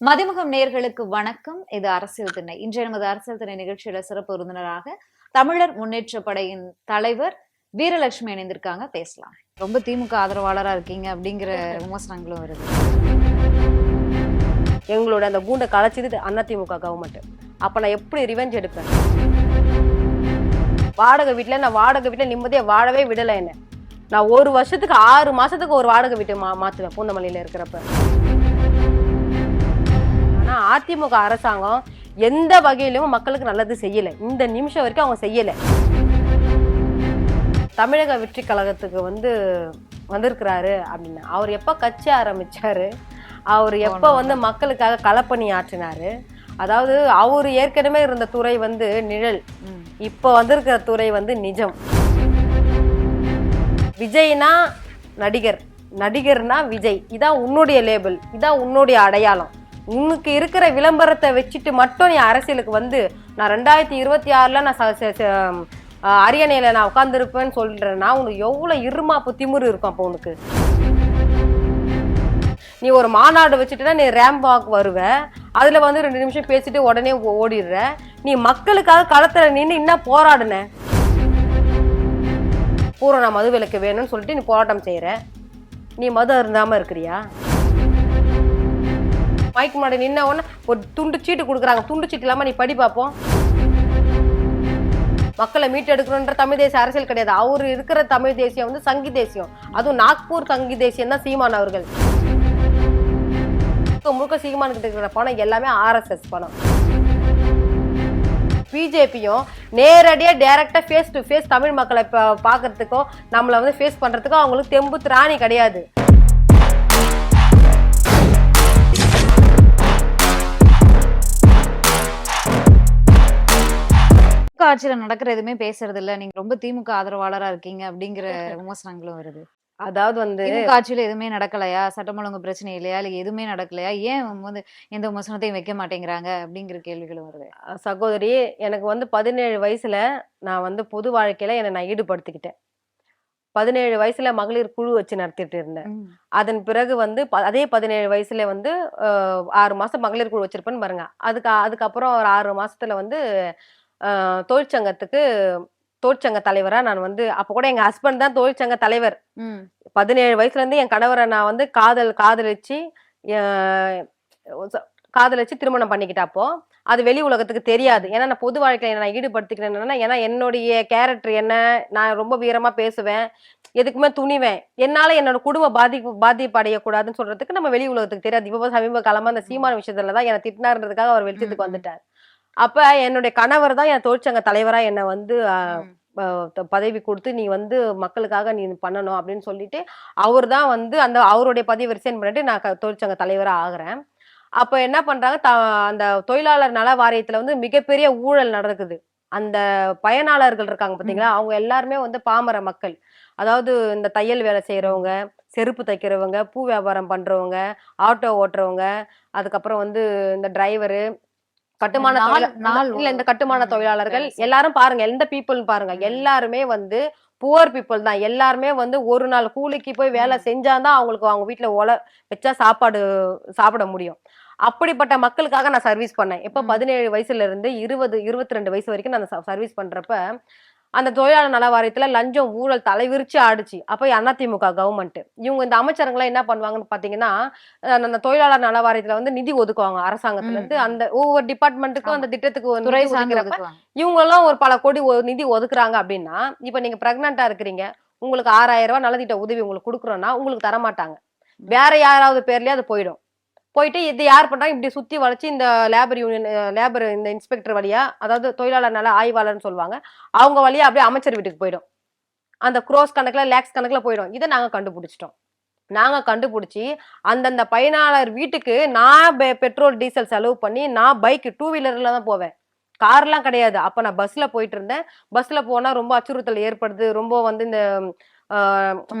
மதிமுகம் நேர்களுக்கு வணக்கம். இது அரசியல் திணை இன்றைய நமது அரசியல் திணை நிகழ்ச்சியில சிறப்பு விருந்தினராக தமிழர் முன்னேற்ற படையின் தலைவர் வீரலட்சுமி இணைந்திருக்காங்க. பேசலாம். ரொம்ப திமுக ஆதரவாளரா இருக்கீங்க அப்படிங்கிற விமர்சனங்களும் வருது. எங்களோட அந்த கூண்டை கலைச்சது அதிமுக கவர்மெண்ட் அப்ப நான் எப்படி ரிவெஞ்ச் எடுப்பேன்? வாடகை வீட்டில் நான் வாடகை வீட்டில் நிம்மதியாக வாழவே விடலை என்ன. நான் ஒரு வருஷத்துக்கு ஆறு மாசத்துக்கு ஒரு வாடகை வீட்டை மா மாற்றுவேன் பூந்தமல்லியில் இருக்கிறப்ப. ஆனால் அதிமுக அரசாங்கம் எந்த வகையிலும் மக்களுக்கு நல்லது செய்யலை. இந்த நிமிஷம் வரைக்கும் அவங்க செய்யலை. தமிழக வெற்றி கழகத்துக்கு வந்து வந்திருக்கிறாரு அப்படின்னு. அவர் எப்போ கட்சி ஆரம்பிச்சாரு? அவர் எப்போ வந்து மக்களுக்காக களப்பணி ஆற்றினாரு? அதாவது அவர் ஏற்கனவே இருந்த துறை வந்து நிழல். இப்போ வந்திருக்கிற துறை வந்து நிஜம். விஜய்னா நடிகர். நடிகர்னா விஜய். இதான் உன்னுடைய லேபிள் இதான் உன்னுடைய அடையாளம். உனக்கு இருக்கிற விளம்பரத்தை வச்சுட்டு மட்டும் நீ அரசியலுக்கு வந்து நான் ரெண்டாயிரத்தி இருபத்தி ஆறில் நான் ச- ச- ச- அரியணையில் நான் உட்காந்துருப்பேன்னு சொல்கிறேன்னா உனக்கு எவ்வளோ இருமாப்பு திமிரு இருக்கும் அப்போ உனக்கு? நீ ஒரு மாநாடு வச்சுட்டுனா நீ ரேம்ப் வாக் வருவ அதில் வந்து ரெண்டு நிமிஷம் பேசிட்டு உடனே ஓடிடுற. நீ மக்களுக்காக களத்தில் நின்று இன்னும் போராடின. பூரண மது விலக்கு வேணும்னு சொல்லிட்டு நீ போராட்டம் செய்கிற நீ மது அருந்தாமல் இருக்கிறியா? மைக் முன்னாடி நின்ன உடனே ஒரு துண்டு சீட்டு கொடுக்குறாங்க. துண்டு சீட்டு இல்லாமல் நீ படி பார்ப்போம். மக்களை மீட்டெடுக்கணுன்ற தமிழ் தேசிய அரசியல் கிடையாது. அவர் இருக்கிற தமிழ் தேசியம் வந்து சங்கி தேசியம். அதுவும் நாக்பூர் சங்கி தேசியம் தான் சீமான் அவர்கள். முழுக்க முழுக்க சீமான் கிட்ட இருக்கிற பணம் எல்லாமே ஆர்எஸ்எஸ் பணம். பிஜேபியும் நேரடியாக டேரெக்டாக ஃபேஸ் டு ஃபேஸ் தமிழ் மக்களை இப்போ பார்க்கறதுக்கோ நம்மளை வந்து ஃபேஸ் பண்ணுறதுக்கோ அவங்களுக்கு தெம்பு திராணி கிடையாது. திமுக ஆட்சியில நடக்கிற எதுவுமே பேசுறது இல்ல. நீங்க ரொம்ப திமுக ஆதரவாளரா இருக்கீங்க அப்படிங்கிற விமர்சனங்களும் வருது. அதாவது வந்து ஆட்சியில எதுவுமே நடக்கலையா? சட்டம் ஒழுங்கு பிரச்சனை இல்லையா? இல்ல எதுவுமே நடக்கலையா? ஏன் வந்து எந்த விமர்சனத்தையும் வைக்க மாட்டேங்கிறாங்க அப்படிங்கிற கேள்விகளும் வருது. சகோதரி எனக்கு வந்து பதினேழு வயசுல நான் வந்து பொது வாழ்க்கையில என்னை நான் ஈடுபடுத்திக்கிட்டேன். பதினேழு வயசுல மகளிர் குழு வச்சு நடத்திட்டு இருந்தேன். அதன் பிறகு வந்து அதே பதினேழு வயசுல வந்து ஆறு மாசம் மகளிர் குழு வச்சிருப்பேன்னு பாருங்க. அதுக்கு அதுக்கப்புறம் ஒரு ஆறு மாசத்துல வந்து தொழிற்சங்கத்துக்கு தொழிற்சங்க தலைவரா நான் வந்து அப்ப கூட எங்க ஹஸ்பண்ட் தான் தொழிற்சங்க தலைவர். பதினேழு வயசுல இருந்து என் கணவரை நான் வந்து காதல் காதலிச்சு காதலிச்சு திருமணம் பண்ணிக்கிட்டப்போ அது வெளி உலகத்துக்கு தெரியாது. ஏன்னா நான் பொது வாழ்க்கையில நான் ஈடுபடுத்திக்கிறேன்னா ஏன்னா என்னுடைய கேரக்டர் என்ன நான் ரொம்ப வீரமா பேசுவேன் எதுக்குமே துணிவேன். என்னால என்னோட குடும்ப பாதிப்பு பாதிப்பு அடையக்கூடாதுன்னு சொல்றதுக்கு நம்ம வெளி உலகத்துக்கு தெரியாது. இப்போ சமீப காலமா அந்த சீமான விஷயத்துல தான் என்னை திட்டினாருன்றதுக்காக அவர் வெளிச்சத்துக்கு. வந்துட்டார். அப்ப என்னுடைய கணவர் தான் என் தொழிற்சங்க தலைவரா என்னை வந்து பதவி கொடுத்து நீ வந்து மக்களுக்காக நீ பண்ணணும் அப்படின்னு சொல்லிட்டு அவர் தான் வந்து அந்த அவருடைய பதவி ரிசைன் பண்ணிட்டு நான் தொழிற்சங்க தலைவரா ஆகுறேன். அப்ப என்ன பண்றாங்க த அந்த தொழிலாளர் நல வாரியத்துல வந்து மிகப்பெரிய ஊழல் நடக்குது. அந்த பயனாளர்கள் இருக்காங்க பாத்தீங்களா அவங்க எல்லாருமே வந்து பாமர மக்கள். அதாவது இந்த தையல் வேலை செய்யறவங்க செருப்பு தைக்கிறவங்க பூ வியாபாரம் பண்றவங்க ஆட்டோ ஓட்டுறவங்க அதுக்கப்புறம் வந்து இந்த டிரைவரு கட்டுமான இல்ல இந்த கட்டுமான தொழிலாளர்கள். எல்லாரும் பாருங்க எந்த பீப்புள் பாருங்க. எல்லாருமே வந்து புவர் பீப்புள் தான் எல்லாருமே வந்து ஒரு நாள் கூலிக்கு போய் வேலை. செஞ்சாதான் அவங்களுக்கு அவங்க வீட்ல ஒல வச்சா சாப்பாடு சாப்பிட முடியும் அப்படிப்பட்ட மக்களுக்காக நான் சர்வீஸ் பண்ணேன் எப்ப. பதினேழு வயசுல இருந்து இருபது இருபத்தி ரெண்டு வயசு வரைக்கும் நான் சர்வீஸ் பண்றப்ப அந்த தொழிலாளர் நல வாரியத்துல லஞ்சம் ஊழல் தலைவிரிச்சு ஆடுச்சு. அப்ப அதிமுக கவர்மெண்ட் இவங்க இந்த அமைச்சருங்களாம் என்ன பண்ணுவாங்கன்னு பாத்தீங்கன்னா அஹ் அந்த தொழிலாளர் நல வாரியத்துல வந்து நிதி ஒதுக்குவாங்க அரசாங்கத்துல ம். அந்த ஒவ்வொரு டிபார்ட்மெண்ட்டுக்கும். அந்த திட்டத்துக்கு துறை ஒதுக்குறப்ப ஒதுக்குவாங்க. இவங்க எல்லாம் ஒரு பல கோடி நிதி ஒதுக்குறாங்க அப்படின்னா இப்ப நீங்க பிரெக்னண்டா இருக்கிறீங்க. உங்களுக்கு ஆறாயிரம் ரூபாய் நலத்திட்ட உதவி உங்களுக்கு கொடுக்குறோம்னா உங்களுக்கு தர மாட்டாங்க ம். வேற யாராவது பேர்லயே அது போயிடும். போயிட்டு இது யார் பண்ணுறாங்க இப்படி சுற்றி வளைச்சு இந்த லேபர் யூனியன் லேபர் இந்த இன்ஸ்பெக்டர் வழியா அதாவது தொழிலாளர் நல ஆய்வாளர்னு சொல்லுவாங்க அவங்க வழியா அப்படியே அமைச்சர் வீட்டுக்கு போயிடும். அந்த க்ரோஸ் கணக்கில் லேக்ஸ் கணக்கில் போயிடும். இதை நாங்கள் கண்டுபிடிச்சிட்டோம். நாங்கள் கண்டுபிடிச்சி அந்தந்த பயனாளர் வீட்டுக்கு நான் பெ- பெட்ரோல் டீசல் செலவு பண்ணி நான் பைக்கு டூ வீலரில் தான் போவேன். கார்லாம் கிடையாது. அப்போ நான் பஸ்ஸில் போயிட்டு இருந்தேன். பஸ்ஸில் போனால் ரொம்ப அச்சுறுத்தல் ஏற்படுது. ரொம்ப வந்து இந்த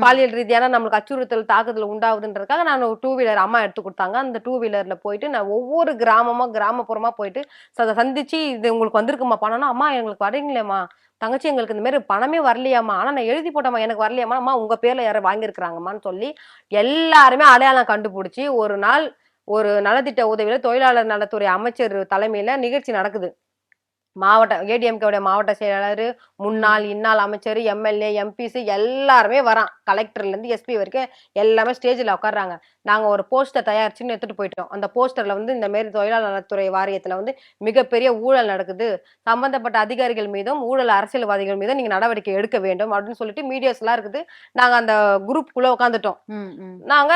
பாலியல் ரீதியான நம்மளுக்கு அச்சுறுத்தல் தாக்குதல் உண்டாகுதுன்றதுக்காக நான் டூ வீலர் அம்மா எடுத்து கொடுத்தாங்க. அந்த டூ வீலர்ல போயிட்டு நான் ஒவ்வொரு கிராமமா கிராமப்புறமா போயிட்டு சந்திச்சு இது உங்களுக்கு வந்திருக்குமா பணம்னா அம்மா எங்களுக்கு வரீங்களேம்மா தங்கச்சி எங்களுக்கு இந்த மாதிரி பணமே வரலையாம்மா. ஆனா நான் எழுதி போட்டேம்மா எனக்கு வரலையாம்மா. அம்மா உங்க பேர்ல யாரும் வாங்கியிருக்கிறாங்கம்மான்னு சொல்லி எல்லாருமே அடையாளம் கண்டுபிடிச்சி ஒரு நாள் ஒரு நலத்திட்ட உதவியில தொழிலாளர் நலத்துறை அமைச்சர் தலைமையில நிகழ்ச்சி நடக்குது. மாவட்ட ஏடிஎம்கேவுடைய மாவட்ட செயலாளர் முன்னாள் இன்னாள் அமைச்சர் எம்எல்ஏ எம்பிசி எல்லாருமே வரான். கலெக்டர்ல இருந்து எஸ்பி வரைக்கும் எல்லாமே ஸ்டேஜில் உட்கார்றாங்க நாங்க ஒரு போஸ்டர் தயாரிச்சுன்னு எடுத்துட்டு போயிட்டோம். அந்த போஸ்டர்ல வந்து இந்த மாதிரி தொழிலாளர் நலத்துறை வாரியத்துல வந்து மிகப்பெரிய ஊழல் நடக்குது. சம்பந்தப்பட்ட அதிகாரிகள் மீதும் ஊழல் அரசியல்வாதிகள் மீதும் நீங்க நடவடிக்கை எடுக்க வேண்டும் அப்படின்னு சொல்லிட்டு மீடியாஸ் எல்லாம் இருக்குது. நாங்க அந்த குரூப்புக்குள்ள உட்காந்துட்டோம் ம், ம். நாங்க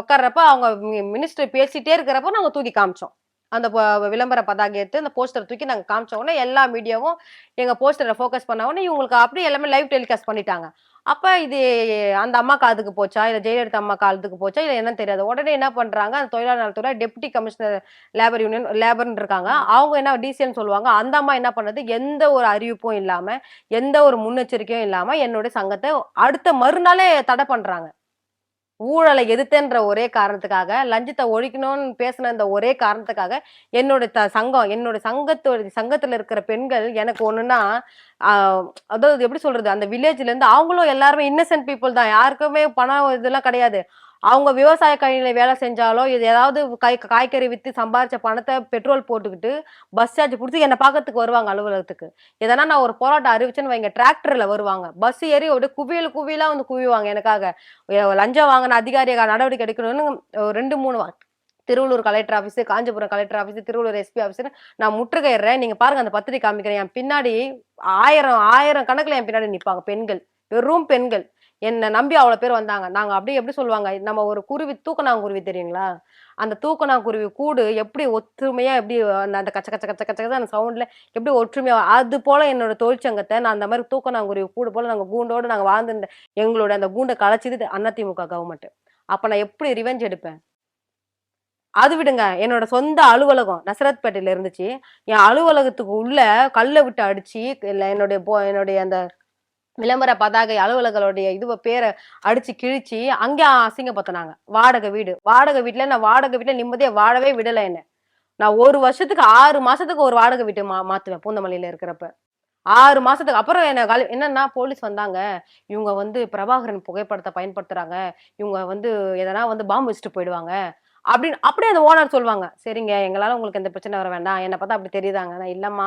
உட்கார்றப்ப அவங்க மினிஸ்டர் பேசிட்டே இருக்கிறப்ப நாங்க தூக்கி காமிச்சோம். அந்த ப- விளம்பர பதாகை எடுத்து அந்த போஸ்டர் தூக்கி நாங்கள் காமிச்ச உடனே எல்லா மீடியாவும் எங்கள் போஸ்டரை ஃபோக்கஸ் பண்ண உடனே இவங்களுக்கு அப்படியே எல்லாமே லைவ் டெலிகாஸ்ட் பண்ணிட்டாங்க. அப்போ இது அந்த அம்மா காதுக்கு போச்சா? இல்லை ஜெயலலிதா அம்மா காலத்துக்கு போச்சா? இல்லை என்னன்னு தெரியாது. உடனே என்ன பண்ணுறாங்க அந்த தொழிலாளர் நலத்துறை டெப்டி கமிஷனர் லேபர் யூனியன் லேபர்னு இருக்காங்க. அவங்க என்ன டிசிஎல் சொல்லுவாங்க. அந்த அம்மா என்ன பண்ணது? எந்த ஒரு அறிவிப்பும் இல்லாமல் எந்த ஒரு முன்னெச்சரிக்கையும் இல்லாமல் என்னுடைய சங்கத்தை அடுத்த மறுநாளே தடை பண்ணுறாங்க ஊழலை எதிர்த்தன்ற ஒரே காரணத்துக்காக லஞ்சத்தை ஒழிக்கணும்னு பேசின இந்த ஒரே காரணத்துக்காக என்னோட த சங்கம் என்னோட சங்கத்தோட சங்கத்துல இருக்கிற பெண்கள் எனக்கு ஒண்ணுன்னா அதாவது எப்படி சொல்றது? அந்த வில்லேஜ்ல இருந்து அவங்களும் எல்லாருமே இன்னசென்ட் பீப்புள் தான். யாருக்குமே பணம் இதெல்லாம் கிடையாது. அவங்க விவசாய கழிநிலை வேலை செஞ்சாலோ இது ஏதாவது காய் காய்கறி விற்று சம்பாதிச்ச பணத்தை பெட்ரோல் போட்டுக்கிட்டு பஸ் சார்ஜ் கொடுத்து என்னை பார்க்கறதுக்கு வருவாங்க அலுவலகத்துக்கு. எதனா நான் ஒரு போராட்டம் அறிவிச்சேன்னு வைங்க டிராக்டரில் வருவாங்க. பஸ் ஏறி அப்படியே குவியல் குவியலா வந்து குவிவாங்க எனக்காக. லஞ்சம் வாங்கின அதிகாரியாக நடவடிக்கை எடுக்கணும்னு ஒரு ரெண்டு மூணு வா- Tiruvallur collector office Kanchipuram collector office Tiruvallur SP ஆஃபீஸ்னு நான் முற்றுகையிடுறேன். நீங்கள் பாருங்க அந்த பத்திரிக்கை காமிக்கிறேன். என் பின்னாடி ஆயிரம் ஆயிரம் கணக்கில் என் பின்னாடி நிற்பாங்க பெண்கள். வெறும் பெண்கள். என்னை நம்பி அவ்வளோ பேர் வந்தாங்க. நாங்கள் அப்படியே எப்படி சொல்லுவாங்க? நம்ம ஒரு குருவி தூக்கணாங்குருவி தெரியுங்களா? அந்த தூக்கணாங்குருவி கூடு எப்படி ஒற்றுமையாக எப்படி அந்த அந்த கச்ச கச்ச கச்ச கச்ச அந்த சவுண்டில் எப்படி ஒற்றுமையாக அது போல் என்னோட தொழிற்சங்கத்தை நான் அந்த மாதிரி தூக்கணாங்குருவி கூடு போல் நாங்கள் கூண்டோடு நாங்கள் வாழ்ந்துருந்த எங்களோட அந்த கூண்டை கலைச்சது அதிமுக கவர்மெண்ட் அப்போ நான் எப்படி ரிவெஞ்ச் எடுப்பேன்? அது விடுங்க. என்னோட சொந்த அலுவலகம் நசரத்பேட்டையில இருந்துச்சு. என் அலுவலகத்துக்கு உள்ள கல்லை விட்டு அடிச்சு இல்லை என்னுடைய போ- என்னுடைய அந்த விளம்பர பதாகை அலுவலர்களுடைய இது பேரை அடிச்சு கிழிச்சு அங்கே அசிங்கப்படுத்தினாங்க. வாடகை வீடு. வாடகை வீட்டுல நான் வாடகை வீட்டுல நிம்மதியா வாழவே விடலை என்ன. நான் ஒரு வருஷத்துக்கு ஆறு மாசத்துக்கு ஒரு வாடகை வீட்டு மா மாத்துவேன் பூந்தமல்லியில இருக்கிறப்ப. ஆறு மாசத்துக்கு அப்புறம் என்ன கல் என்னன்னா போலீஸ் வந்தாங்க. இவங்க வந்து பிரபாகரன் புகைப்படத்தை பயன்படுத்துறாங்க. இவங்க வந்து எதனா வந்து பாம்பு வச்சுட்டு போயிடுவாங்க. அப்படின்னு அப்படியே அந்த ஓனர் சொல்லுவாங்க. சரிங்க எங்களால் உங்களுக்கு எந்த பிரச்சனை வர வேண்டாம். என்னை பார்த்தா அப்படி தெரியுதாங்க? நான் இல்லைம்மா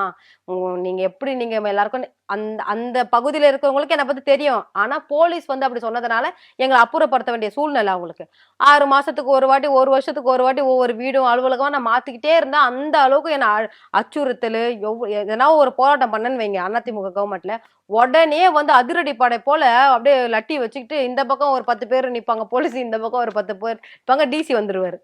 நீங்கள் எப்படி நீங்கள் எல்லாருக்கும் அந்த அந்த பகுதியில் இருக்கிறவங்களுக்கு என்னை பற்றி தெரியும். ஆனால் போலீஸ் வந்து அப்படி சொன்னதுனால எங்களை அப்புறப்படுத்த வேண்டிய சூழ்நிலை அவங்களுக்கு. ஆறு மாதத்துக்கு ஒரு வாட்டி ஒரு வருஷத்துக்கு ஒரு வாட்டி ஒவ்வொரு வீடும் அலுவலகமாக நான் மாற்றிக்கிட்டே இருந்தால் அந்த அளவுக்கு என்னை அ- அச்சுறுத்தல் எவ்வளோ எதனா ஒரு போராட்டம் பண்ணேன்னு வைங்க. அதிமுக கவர்மெண்ட்ல உடனே வந்து அதிரடி படை போல அப்படியே லட்டி வச்சுக்கிட்டு இந்த பக்கம் ஒரு பத்து பேர் நிற்பாங்க போலீஸ் இந்த பக்கம் ஒரு பத்து பேர் நிற்பாங்க டிசி வந்துடுவார்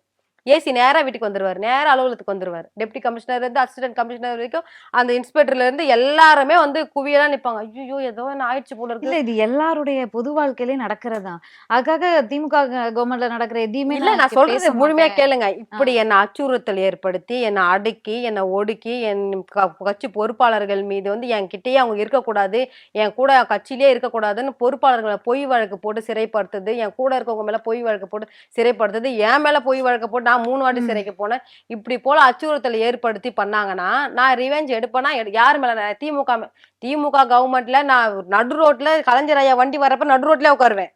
ஏசி நேரா வீட்டுக்கு வந்துருவாரு. நேரா அலுவலகத்துக்கு வந்துருவாரு. டெப்டி கமிஷனர் இருந்து அசிஸ்டன்ட் கமிஷனர் வரைக்கும் அந்த இன்ஸ்பெக்டர்ல இருந்து எல்லாருமே வந்து குவியலா நிப்பாங்க. ஐயோ ஏதோ என்ன ஆயிடுச்சு போல இருக்கு. இது எல்லாருடைய பொது வாழ்க்கையிலயும் நடக்கிறதுதான் அதுக்காக திமுக கவர்மெண்ட்ல நடக்கிற எதையுமே இல்ல நான் சொல்றது முழுமையா மாட்டேன். கேளுங்க. இப்படி என்ன அச்சுறுத்தல் ஏற்படுத்தி என்னை அடக்கி என்னை ஒடுக்கி என் கட்சி பொறுப்பாளர்கள் மீது வந்து என் கிட்டயே அவங்க இருக்கக்கூடாது என் கூட கட்சியிலே இருக்கக்கூடாதுன்னு பொறுப்பாளர்களை பொய் வழக்கு போட்டு சிறைப்படுத்துது என் கூட இருக்கவங்க மேல பொய் வழக்கு போட்டு சிறைப்படுத்துது என் மேல பொய் வழக்கு போட்டு நான் மூணு வாட்டி. சிறைக்கு போனேன். இப்படி போல அச்சுறுத்தல் ஏற்படுத்தி பண்ணாங்கன்னா நான் ரிவெஞ்ச் எடுப்பேனா? எடு- யார் மேல நான் திமுக திமுக கவர்மெண்ட்ல நான் நடு ரோட்ல கலைஞர் ஐயா வண்டி வரப்ப நடு ரோட்லயே உட்காருவேன்.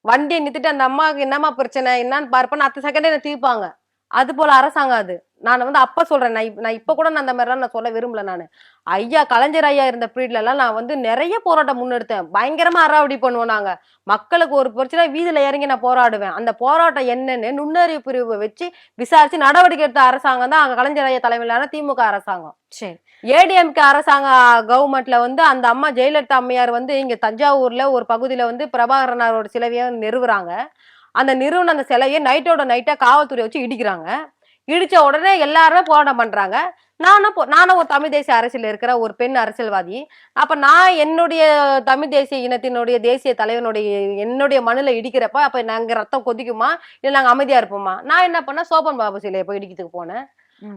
வண்டியை நிறுத்திட்டு அந்த அம்மாவுக்கு என்னம்மா பிரச்சனை? என்னன்னு பார்ப்பேன். அடுத்த செகண்டே என்ன தீர்ப்பாங்க அது போல அரசாங்கம் அது. நான் வந்து அப்ப சொல்றேன் நான் இப்ப- நான் இப்ப கூட நான் அந்த மாதிரிலாம் நான் சொல்ல விரும்பல நான். ஐயா கலைஞர் ஐயா இருந்த பீரியட்ல எல்லாம் நான் வந்து நிறைய போராட்டம் முன்னெடுத்தேன். பயங்கரமா அறாவடி பண்ணுவோம் நாங்க. மக்களுக்கு ஒரு பிரச்சனை வீதியில இறங்கி நான் போராடுவேன். அந்த போராட்டம் என்னன்னு நுண்ணறிவு பிரிவு வச்சு விசாரிச்சு நடவடிக்கை எடுத்த அரசாங்கம் தான் அங்க கலைஞர் ஐயா தலைமையிலான திமுக அரசாங்கம். சரி. ஏடிஎம்கே அரசாங்க கவர்மெண்ட்ல வந்து அந்த அம்மா ஜெயலலிதா அம்மையார் வந்து இங்க தஞ்சாவூர்ல ஒரு பகுதியில வந்து பிரபாகரனாரோட சிலையை நிறுவுறாங்க. அந்த நிறுவன அந்த சிலையை நைட்டோட நைட்டா காவல்துறை வச்சு இடிக்கிறாங்க. இடிச்ச உடனே எல்லாருமே போராட்டம் பண்றாங்க. நானும் போ- நானும் ஒரு தமிழ் தேசிய அரசியல் இருக்கிற ஒரு பெண் அரசியல்வாதி. அப்ப நான் என்னுடைய தமிழ் தேசிய இனத்தினுடைய தேசிய தலைவனுடைய என்னுடைய மண்ணுல இடிக்கிறப்ப அப்ப நாங்க ரத்தம் கொதிக்குமா? இல்ல நாங்க அமைதியா இருப்போமா? நான் என்ன பண்ணேன்? சோபன் பாபு சிலையை போய் இடிக்கிறதுக்கு போனேன்.